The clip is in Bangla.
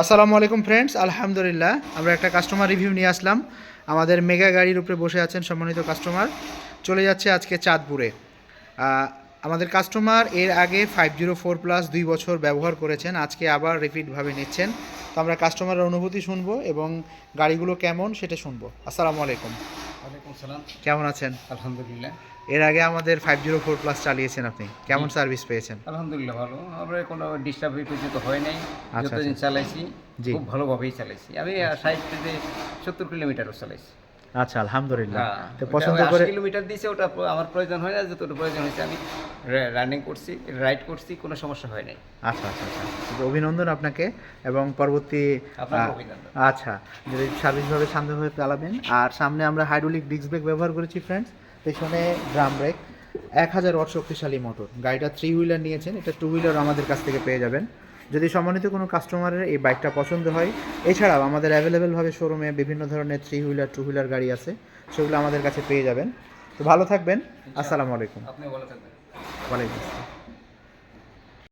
আসসালামু আলাইকুম ফ্রেন্ডস আলহামদুলিল্লাহ আমরা একটা কাস্টমার রিভিউ নিয়ে আসলাম। আমাদের মেগা গাড়ির উপরে বসে আছেন সম্মানিত কাস্টমার চলে যাচ্ছে আজকে চাঁদপুরে। আমাদের কাস্টমার এর আগে ফাইভ জিরো ফোর প্লাস দুই বছর ব্যবহার করেছেন আজকে আবার রিপিটভাবে নিচ্ছেন। তো আমরা কাস্টমারের অনুভূতি শুনব এবং গাড়িগুলো কেমন সেটা শুনব। আসসালামু আলাইকুম। ওয়ালাইকুম সালাম কেমন আছেন? আলহামদুলিল্লাহ। এর আগে আমাদের ফাইভ জিরো ফোর প্লাস চালিয়েছেন আপনি। কেমন সার্ভিস পেয়েছেন? আলহামদুলিল্লাহ ভালো। আমরা কোনো ডিস্টার্ব পর্যন্ত হয় নাই। আচ্ছা, যতদিন চালাইছি। খুব ভালোভাবেই চালাইছি। আমি ষাট থেকে সত্তর কিলোমিটারও চালাইছি। আচ্ছা আলহামদুলিল্লাহ। হ্যাঁ, তো পছন্দ করে 80 কিলোমিটার দিয়েছে ওটা আমার প্রয়োজন হয় না। যতটুকু প্রয়োজন হয়েছে আমি রানিং করছি রাইড করছি কোনো সমস্যা হয় নাই। আচ্ছা আচ্ছা আচ্ছা। তো অভিনন্দন আপনাকে এবং পরবর্তী। আচ্ছা। যদি সার্ভিসভাবে শান্তভাবে চালাবেন। আর সামনে আমরা হাইড্রোলিক ডিস্ক ব্রেক ব্যবহার করেছি ফ্রেন্ডস পেছনে ড্রাম ব্রেক এক হাজার ওয়াট শক্তিশালী মোটর গাড়িটা থ্রি হুইলার নিয়েছেন এটা টু হুইলার আমাদের কাছ থেকে পেয়ে যাবেন। যদি সম্মানিত কোনো কাস্টমারের এই বাইকটা পছন্দ হয় এছাড়াও আমাদের অ্যাভেলেবেলভাবে শোরুমে বিভিন্ন ধরনের থ্রি হুইলার টু হুইলার গাড়ি আছে সেগুলো আমাদের কাছে পেয়ে যাবেন। তো ভালো থাকবেন আসসালামু আলাইকুম। আপনি ভালো থাকবেন। ওয়ালাইকুম আসসালাম।